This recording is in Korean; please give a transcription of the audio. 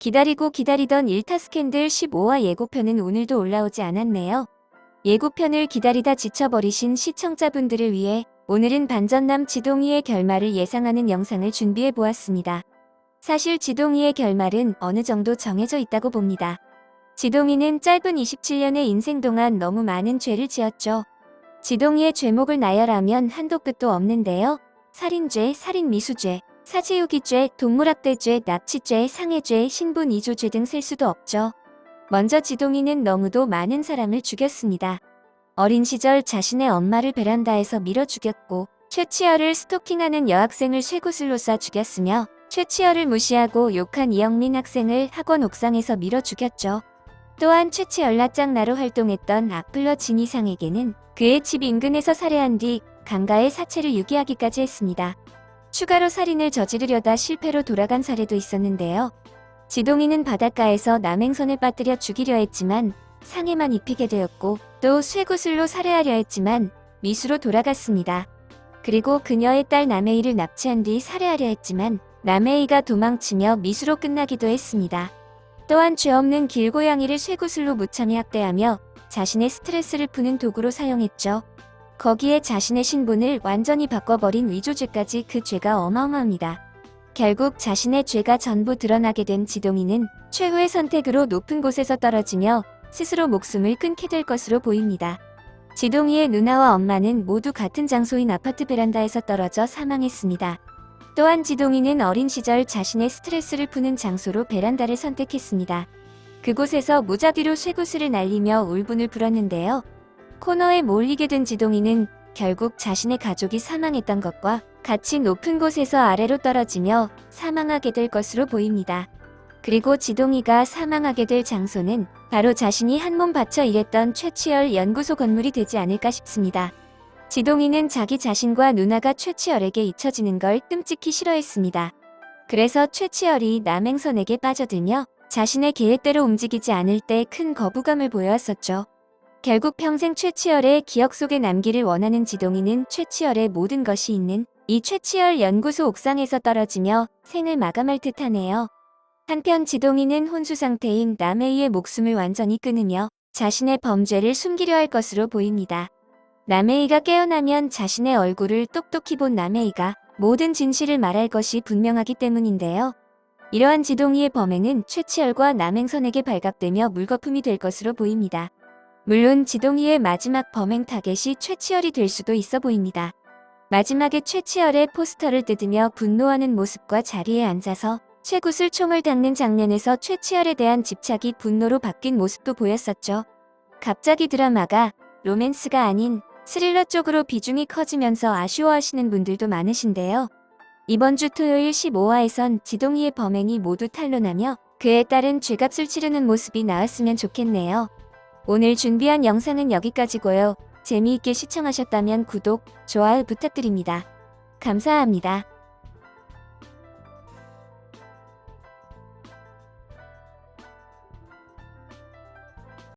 기다리고 기다리던 1타 스캔들 15화 예고편은 오늘도 올라오지 않았네요. 예고편을 기다리다 지쳐버리신 시청자분들을 위해 오늘은 반전남 지동이의 결말을 예상하는 영상을 준비해 보았습니다. 사실 지동이의 결말은 어느 정도 정해져 있다고 봅니다. 지동이는 짧은 27년의 인생 동안 너무 많은 죄를 지었죠. 지동이의 죄목을 나열하면 한도 끝도 없는데요. 살인죄, 살인미수죄, 사체유기죄, 동물학대죄, 납치죄, 상해죄, 신분 이조죄 등 셀 수도 없죠. 먼저 지동이는 너무도 많은 사람을 죽였습니다. 어린 시절 자신의 엄마를 베란다에서 밀어 죽였고 최치열을 스토킹하는 여학생을 쇠구슬로 쏴 죽였으며 최치열을 무시하고 욕한 이영민 학생을 학원 옥상에서 밀어 죽였죠. 또한 최치열 낯장나로 활동했던 악플러 진이상에게는 그의 집 인근에서 살해한 뒤 강가에 사체를 유기하기까지 했습니다. 추가로 살인을 저지르려다 실패로 돌아간 사례도 있었는데요. 지동이는 바닷가에서 남행선을 빠뜨려 죽이려 했지만 상해만 입히게 되었고 또 쇠구슬로 살해하려 했지만 미수로 돌아갔습니다. 그리고 그녀의 딸 남해이를 납치한 뒤 살해하려 했지만 남해이가 도망치며 미수로 끝나기도 했습니다. 또한 죄 없는 길고양이를 쇠구슬로 무참히 학대하며 자신의 스트레스를 푸는 도구로 사용했죠. 거기에 자신의 신분을 완전히 바꿔버린 위조죄까지 그 죄가 어마어마합니다. 결국 자신의 죄가 전부 드러나게 된 지동이는 최후의 선택으로 높은 곳에서 떨어지며 스스로 목숨을 끊게 될 것으로 보입니다. 지동이의 누나와 엄마는 모두 같은 장소인 아파트 베란다에서 떨어져 사망했습니다. 또한 지동이는 어린 시절 자신의 스트레스를 푸는 장소로 베란다를 선택했습니다. 그곳에서 무작위로 쇠구슬을 날리며 울분을 불었는데요. 코너에 몰리게 된 지동이는 결국 자신의 가족이 사망했던 것과 같이 높은 곳에서 아래로 떨어지며 사망하게 될 것으로 보입니다. 그리고 지동이가 사망하게 될 장소는 바로 자신이 한몸 바쳐 일했던 최치열 연구소 건물이 되지 않을까 싶습니다. 지동이는 자기 자신과 누나가 최치열에게 잊혀지는 걸 끔찍히 싫어했습니다. 그래서 최치열이 남행선에게 빠져들며 자신의 계획대로 움직이지 않을 때 큰 거부감을 보여왔었죠. 결국 평생 최치열의 기억 속에 남기를 원하는 지동이는 최치열의 모든 것이 있는 이 최치열 연구소 옥상에서 떨어지며 생을 마감할 듯하네요. 한편 지동이는 혼수 상태인 남해이의 목숨을 완전히 끊으며 자신의 범죄를 숨기려 할 것으로 보입니다. 남해이가 깨어나면 자신의 얼굴을 똑똑히 본 남해이가 모든 진실을 말할 것이 분명하기 때문인데요. 이러한 지동이의 범행은 최치열과 남행선에게 발각되며 물거품이 될 것으로 보입니다. 물론 지동이의 마지막 범행 타겟이 최치열이 될 수도 있어 보입니다. 마지막에 최치열의 포스터를 뜯으며 분노하는 모습과 자리에 앉아서 쇠구슬 총을 닦는 장면에서 최치열에 대한 집착이 분노로 바뀐 모습도 보였었죠. 갑자기 드라마가 로맨스가 아닌 스릴러 쪽으로 비중이 커지면서 아쉬워하시는 분들도 많으신데요. 이번 주 토요일 15화에선 지동이의 범행이 모두 탄로나며 그에 따른 죄값을 치르는 모습이 나왔으면 좋겠네요. 오늘 준비한 영상은 여기까지고요. 재미있게 시청하셨다면 구독, 좋아요 부탁드립니다. 감사합니다.